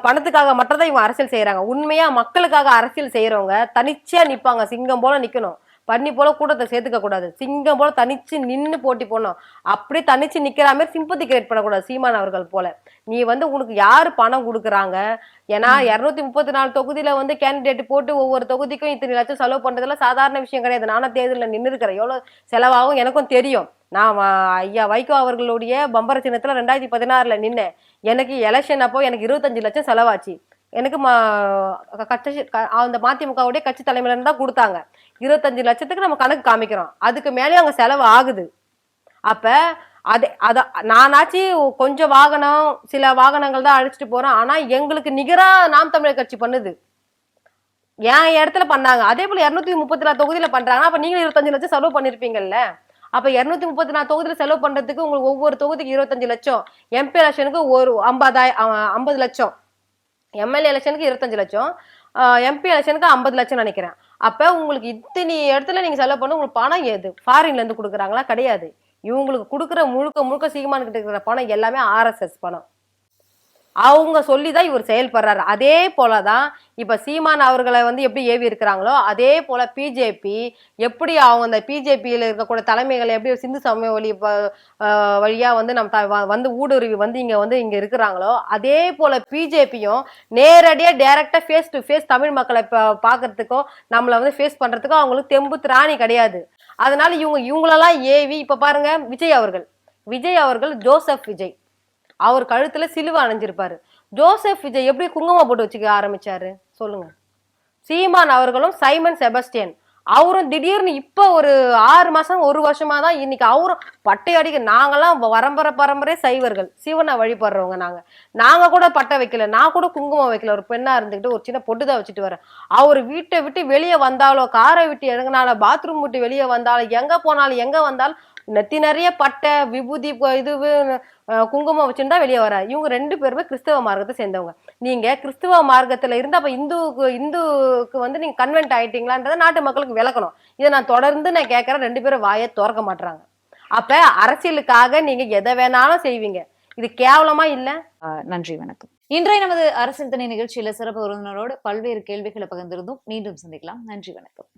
பணத்துக்காக மட்டும்தான் இவங்க அரசியல் செய்யறாங்க. உண்மையா மக்களுக்காக அரசியல் செய்யறவங்க தனிச்சையா நிப்பாங்க. சிங்கம் போல நிக்கணும். பண்ணி போல கூட்டத்தை சேர்த்துக்க கூடாது. சிங்கம் போல தனிச்சு நின்னு போட்டி போடணும். அப்படியே தனிச்சு நிக்கிற மாதிரி சிம்பத்தி கிரியேட் பண்ணக்கூடாது சீமான் அவர்கள் போல. நீ வந்து உனக்கு யாரு பணம் கொடுக்குறாங்க? ஏன்னா இருநூத்தி முப்பத்தி நாலு தொகுதியில வந்து கேண்டிடேட் போட்டு ஒவ்வொரு தொகுதிக்கும் இத்தனை லட்சம் செலவு பண்றதுல சாதாரண விஷயம் கிடையாது. நானும் தேர்தலில் நின்று இருக்கிறேன் எவ்வளவு செலவாகும் எனக்கும் தெரியும். நான் ஐயா வைகோ அவர்களுடைய பம்பர சின்னத்துல ரெண்டாயிரத்தி பதினாறுல நின்னேன். எனக்கு எலெக்ஷன் அப்போ எனக்கு இருபத்தஞ்சு லட்சம் செலவாச்சு. எனக்கு ம- கட்சி அந்த மதிமுகவுடைய கட்சி தலைமையில தான் கொடுத்தாங்க. இருபத்தஞ்சு லட்சத்துக்கு நம்ம கணக்கு காமிக்கிறோம். அதுக்கு மேலே அவங்க செலவு ஆகுது. அப்போ அதே அதை நானாச்சு கொஞ்சம் வாகனம் சில வாகனங்கள் தான் அழைச்சிட்டு போகிறோம் ஆனால் எங்களுக்கு நிகராக நாம் தமிழர் கட்சி பண்ணுது. என் இடத்துல பண்ணாங்க? அதே போல் இரநூத்தி முப்பத்தி நாலு தொகுதியில் பண்ணுறாங்கன்னா அப்போ நீங்களும் இருபத்தஞ்சு லட்சம் செலவு பண்ணியிருப்பீங்கல்ல அப்போ இரநூத்தி முப்பத்தி நாலு தொகுதியில் செலவு பண்ணுறதுக்கு உங்களுக்கு ஒவ்வொரு தொகுதிக்கு இருபத்தஞ்சு லட்சம். எம்பி எலெக்ஷனுக்கு ஒரு ஐம்பதாயிரம் ஐம்பது லட்சம். எம்எல்ஏ எலெக்ஷனுக்கு இருபத்தஞ்சு லட்சம். எம்பி எலெக்ஷனுக்கு ஐம்பது லட்சம் நினைக்கிறேன். அப்ப உங்களுக்கு இத்தனை இடத்துல நீங்க செலவு பண்ண உங்களுக்கு பணம் ஏது ஃபாரின்ல இருந்து கொடுக்குறாங்களா? கிடையாது. இவங்களுக்கு கொடுக்குற முழுக்க முழுக்க சீமானுக்கிட்ட இருக்கிற பணம் எல்லாமே ஆர்எஸ்எஸ் பணம். அவங்க சொல்லி தான் இவர் செயல்படுறாரு. அதே போல தான் இப்போ சீமான் அவர்களை வந்து எப்படி ஏவி இருக்கிறாங்களோ அதே போல பிஜேபி எப்படி அவங்க அந்த பிஜேபியில் இருக்கக்கூடிய தலைமைகள் எப்படி சிந்து சமய வழி வழியாக வந்து நம்ம த- வந்து ஊடுருவி வந்து இங்கே வந்து இங்கே இருக்கிறாங்களோ அதே போல பிஜேபியும் நேரடியாக டேரெக்டாக ஃபேஸ் டு ஃபேஸ் தமிழ் மக்களை இப்போ பார்க்கறதுக்கோ நம்மளை வந்து ஃபேஸ் பண்ணுறதுக்கும் அவங்களுக்கு தெம்பு திராணி கிடையாது. அதனால இவங்க இவங்களெல்லாம் ஏவி இப்போ பாருங்க விஜய் அவர்கள். விஜய் அவர்கள் ஜோசப் விஜய். அவர் கழுத்துல சிலுவை அணைஞ்சிருப்பாரு. ஜோசப் விஜய் எப்படி குங்குமம் போட்டு வச்சுக்க ஆரம்பிச்சாரு? சொல்லுங்க. சீமான் அவர்களும் சைமன் செபஸ்டியன். அவரும் திடீர்னு இப்ப ஒரு ஆறு மாசம் ஒரு வருஷமா தான் இன்னைக்கு அவரும் பட்டை அடிக்க நாங்கெல்லாம் பரம்பரை பரம்பரை சைவர்கள். சிவனை வழிபடுறவங்க நாங்க. நாங்க கூட பட்டை வைக்கல நான் கூட குங்குமம் வைக்கல. ஒரு பெண்ணா இருந்துகிட்டு ஒரு சின்ன பொட்டு தான் வச்சுட்டு வரேன் அவர் வீட்டை விட்டு வெளியே வந்தாலோ காரை விட்டு இறங்கினாலோ பாத்ரூம் விட்டு வெளியே வந்தாலும் எங்க போனாலும் எங்க வந்தாலும் நெத்தி நிறைய பட்டை விபூதி இது குங்குமம் வச்சுருந்தா வெளியே வர இவங்க ரெண்டு பேருமே கிறிஸ்தவ மார்க்கத்தை சேர்ந்தவங்க. நீங்க கிறிஸ்துவ மார்க்கத்துல இருந்து அப்ப இந்துக்கு இந்துக்கு வந்து நீங்க கன்வென்ட் ஆயிட்டீங்களான்றதை நாட்டு மக்களுக்கு விளக்கணும். இதை நான் தொடர்ந்து நான் கேட்கறேன். ரெண்டு பேரும் வாயை திறக்க மாட்றாங்க. அப்ப அரசியலுக்காக நீங்க எதை வேணாலும் செய்வீங்க. இது கேவலமா இல்ல? நன்றி வணக்கம். இன்றைய நமது அரசியல் தனி நிகழ்ச்சியில சிறப்பு விருந்தினரோடு பல்வேறு கேள்விகளை பகிர்ந்திருந்தும். மீண்டும் சந்திக்கலாம். நன்றி வணக்கம்.